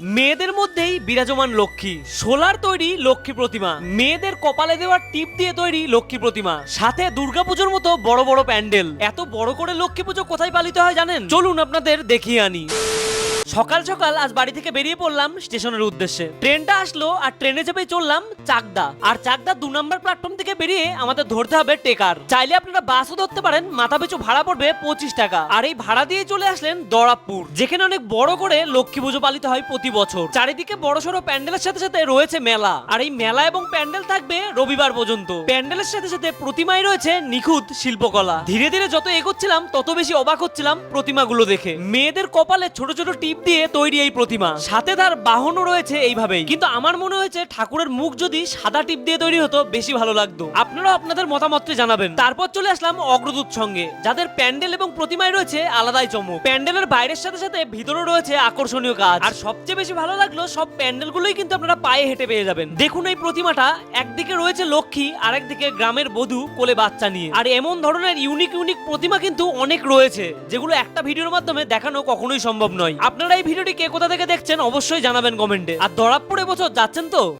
মেয়েদের মধ্যেই বিরাজমান লক্ষ্মী। সোলার তৈরি লক্ষ্মী প্রতিমা। মেয়েদের কপালে দেওয়ার টিপ দিয়ে তৈরি লক্ষ্মী প্রতিমা। সাথে দুর্গাপুজোর মতো বড় বড় প্যান্ডেল। এত বড় করে লক্ষ্মী পুজো কোথায় পালিত হয় জানেন? চলুন আপনাদের দেখিয়ে আনি। সকাল সকাল আজ বাড়ি থেকে বেরিয়ে পড়লাম স্টেশনের উদ্দেশ্যে। ট্রেনটা আসলো আর ট্রেনে চেপে চললাম চাকদা। আর চাকদা দু নম্বর প্ল্যাটফর্ম থেকে বেরিয়ে আমাদের ধরতে হবে টেকার। চাইলে আপনারা বাসও ধরতে পারেন, মাথা পিছু ভাড়া পড়বে পঁচিশ টাকা। আর এই ভাড়া দিয়ে চলে আসলেন দরাবপুর, যেখানে অনেক বড় করে লক্ষ্মী পুজো পালিত হয় প্রতি বছর। চারিদিকে বড় সড়ো প্যান্ডেলের সাথে সাথে রয়েছে মেলা। আর এই মেলা এবং প্যান্ডেল থাকবে রবিবার পর্যন্ত। প্যান্ডেলের সাথে সাথে প্রতিমায় রয়েছে নিখুঁত শিল্পকলা। ধীরে ধীরে যত এগোচ্ছিলাম, তত বেশি অবাক হচ্ছিলাম প্রতিমাগুলো দেখে। মেয়েদের কপালে ছোট ছোট টিপ দিয়ে তৈরি এই প্রতিমা। সাথে তার বাহনও রয়েছে এইভাবেই। কিন্তু আমার মনে হয়েছে ঠাকুরের মুখ যদি সাদা টিপ দিয়ে তৈরি হতো, বেশি ভালো লাগতো। আপনারাও আপনাদের মতামতটি জানাবেন। তারপর চলে আসলাম অগ্রদূত সঙ্গে। যাদের প্যান্ডেল এবং প্রতিমায় রয়েছে আলাদাই চমক। প্যান্ডেলের বাইরের সাথে সাথে ভিতরে রয়েছে আকর্ষণীয় কাজ। আর সবচেয়ে বেশি ভালো লাগল, সব প্যান্ডেলগুলোই কিন্তু আপনারা পায়ে হেঁটে পেয়ে যাবেন। দেখুন এই প্রতিমাটা, একদিকে রয়েছে লক্ষ্মী আর একদিকে গ্রামের বধূ কোলে বাচ্চা নিয়ে। আর এমন ধরনের ইউনিক ইউনিক প্রতিমা কিন্তু অনেক রয়েছে, যেগুলো একটা ভিডিওর মাধ্যমে দেখানো কখনোই সম্ভব নয়। আপনারা এই ভিডিওটি কে কোথা থেকে দেখছেন অবশ্যই জানাবেন কমেন্টে। আর দরাবপুর বছর যাচ্ছেন তো?